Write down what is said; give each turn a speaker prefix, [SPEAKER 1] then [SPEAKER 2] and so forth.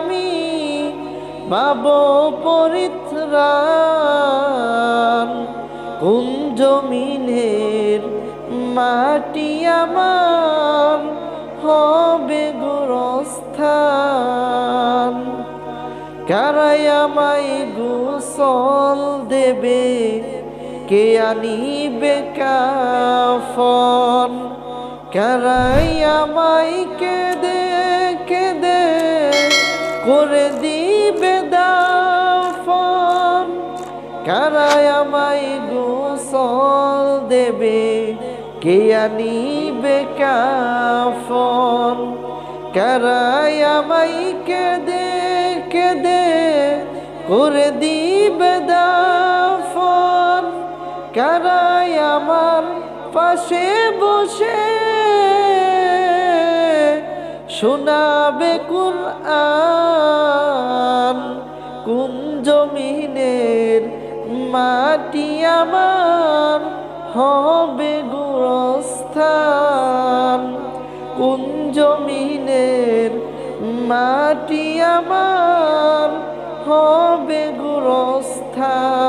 [SPEAKER 1] আমি পাব পরিত্রাণ। কোন জমিনের মাটি আমার হবে গোরস্থান? কারাই আমায় গোসল দেবে, কে আনিবে কাফন? কারাই আমায় কেঁদে কেঁদে করে দিবে দাফন গোসল দেবে? কে আনিবে কাফন? কারাই আমায় কেঁদে কেঁদে করে দিবে দাফন কারাই আমার পাশে বসে শোনাবে কুরআন কোন জমিনের মাটি আমার হবে গোরস্থান? কোন জমিনের মাটি আমার হবে গোরস্থান?